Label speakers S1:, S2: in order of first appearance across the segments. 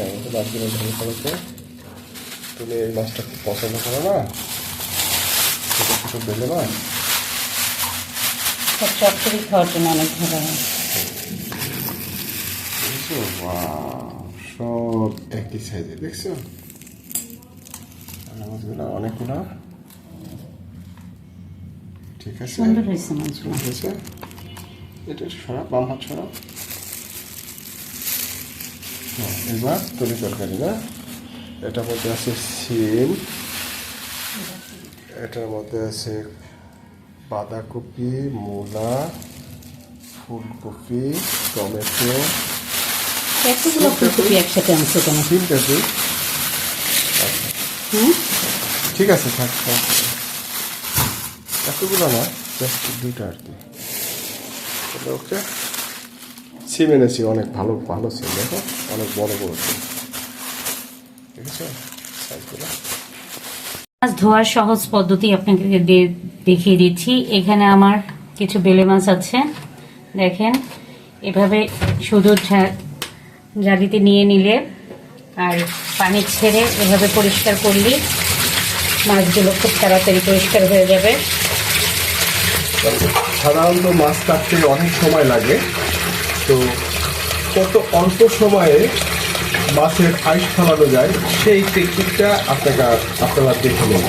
S1: হ্যাঁ ওটা মাছগুলো ঢেলে ফেলেছে তুমি এই মাছটা খুব পছন্দ করো না? ছোটো ছোটো বেলে মাছ
S2: সব চচ্চড়ি খাওয়ার জন্য অনেক ভালো
S1: দেখছ? সব একই সাইজে দেখছ? মাছগুলো অনেকগুলো। ঠিক আছে।
S2: সুন্দর হয়েছে মাছগুলো
S1: এটা সরাব বাম হাত হ্যাঁ, এবার তরি তরকারি না এটার মধ্যে আছে সিম এটার মধ্যে আছে বাঁধাকপি মূলা ফুলকপি টমেটো।
S2: এতগুলো ফুলকপি একসাথে আনছো কেন?
S1: তিনটে দিই
S2: হুম?
S1: ঠিক আছে থাক থাক। এতগুলো না জাস্ট দুটো আর কি। ওকে। সিম এনেছি অনেক ভালো ভালো সিম দেখো। অনেক বড় বড় ঠিক আছে? সাইজগুলো
S2: মাছ ধোয়ার সহজ পদ্ধতি আপনাকে দেখিয়ে দিচ্ছি। এখানে আমার কিছু বেলে মাছ আছে। দেখেন এভাবে শুধু জালিতে নিয়ে নিলে আর পানি ছেড়ে এভাবে পরিষ্কার করলে মাছগুলো খুব তাড়াতাড়ি পরিষ্কার হয়ে যাবে।
S1: সাধারণত মাছ কাটতে অনেক সময় লাগে। তো কত অল্প সময়ে মাছের আইস ফেলানো যায়, সেই টেকনিকটা আপনাকে আপনারা দেখে নেন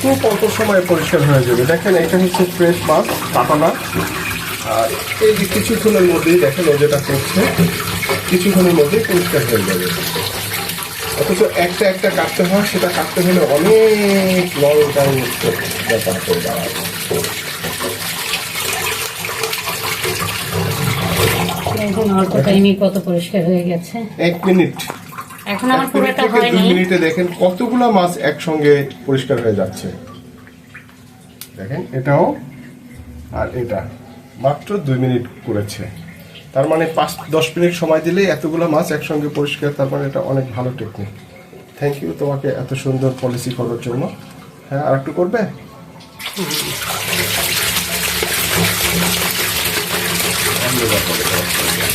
S1: খুব অল্প সময়ে পরিষ্কার হয়ে যাবে। দেখেন, এটা হচ্ছে ফ্রেশ মাছ কাটা না আর এই যে কিছুক্ষণের মধ্যেই দেখেন ও যেটা করছে, কিছুক্ষণের মধ্যেই পরিষ্কার হয়ে যাবে। অথচ একটা একটা কাটতে হয়, সেটা কাটতে হলে অনেক লং টাইম ব্যাপার করে দাঁড়ায়।
S2: এখন অল্প টাইমে কত পরিষ্কার হয়ে গেছে।
S1: এক মিনিট।
S2: এখন আমার পুরোটা
S1: দুই
S2: হয়নি।
S1: মিনিটে দেখেন কতগুলো মাছ একসঙ্গে পরিষ্কার হয়ে যাচ্ছে। দেখেন এটাও আর এটা। মাত্র দুই মিনিট করেছে। তার মানে পাঁচ দশ মিনিট সময় দিলেই এতগুলো মাছ একসঙ্গে পরিষ্কার তার মানে এটা অনেক ভালো টেকনিক থ্যাংক ইউ তোমাকে এত সুন্দর পলিসি করার জন্য। হ্যাঁ আর একটু করবে? ধন্যবাদ তোমাকে।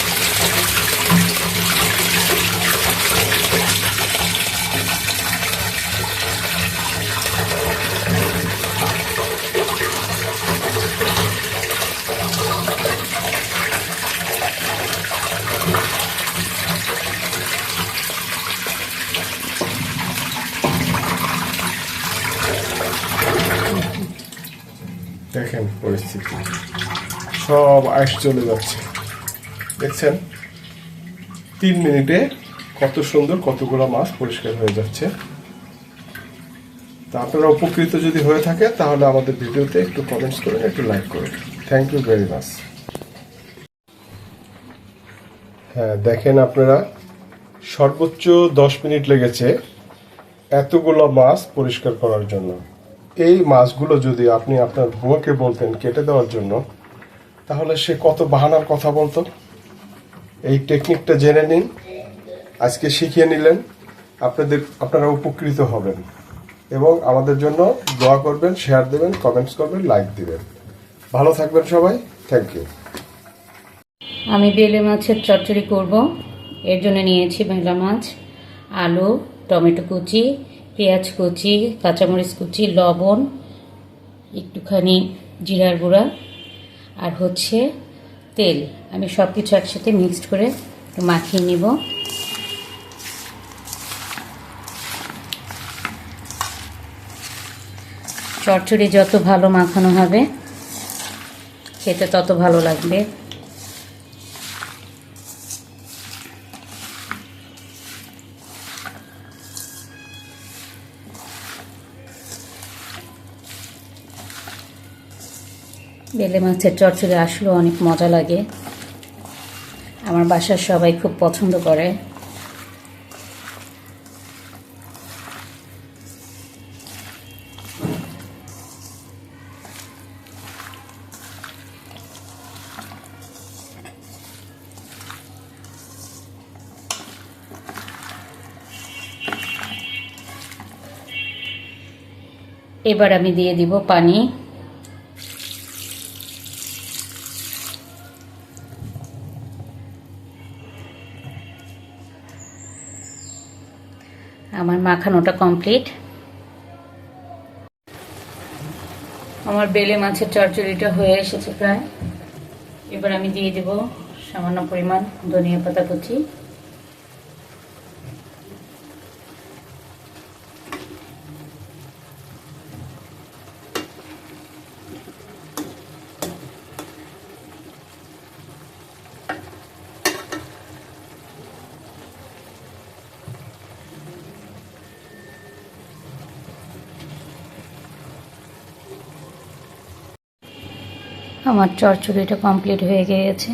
S1: দেখেন পরিস্থিতি সব আইস চলে যাচ্ছে। দেখছেন? তিন মিনিটে কত সুন্দর কতগুলো মাছ পরিষ্কার হয়ে যাচ্ছে। তা আপনারা উপকৃত যদি হয়ে থাকে তাহলে আমাদের ভিডিওতে একটু কমেন্টস করেন, একটু লাইক করুন। থ্যাংক ইউ ভেরি মাচ হ্যাঁ দেখেন আপনারা, সর্বোচ্চ দশ মিনিট লেগেছে এতগুলো মাছ পরিষ্কার করার জন্য। এই মাছগুলো যদি আপনি আপনার বউকে বলতেন কেটে দেওয়ার জন্য তাহলে সে কত বাহানার কথা বলতো? এই টেকনিকটা জেনে নিন। আজকে শিখিয়ে নিলেন, আপনাদের, আপনারা উপকৃত হবেন। এবং আমাদের জন্য দোয়া করবেন শেয়ার দেবেন কমেন্টস করবেন লাইক দিবেন। ভালো থাকবেন সবাই। থ্যাংক ইউ
S2: আমি বেলে মাছের চচ্চড়ি করব। এর জন্য নিয়েছি বেলা মাছ, আলু, টমেটো কুচি, পেঁয়াজ কুচি, কাঁচামরিচ কুচি, লবণ, একটুখানি জিরার গুঁড়া। আর হচ্ছে তেল। আমি সব কিছু একসাথে মিক্সড করে মাখিয়ে নিব। চটচড়ি যত ভালো মাখানো হবে, খেতে তত ভালো লাগবে। বেলে মাছের চচ্চড়ি আসলেও অনেক মজা লাগে। আমার বাসার সবাই খুব পছন্দ করে। এবার আমি দিয়ে দিব পানি। আমার মাখানোটা কমপ্লিট আমার বেলে মাছের চরচরিটা হয়ে এসেছে প্রায়। এবার আমি দিয়ে দেব সামান্য পরিমাণ ধনিয়া পাতা কুচি। আমার চরচরিটা কমপ্লিট হয়ে গিয়েছে।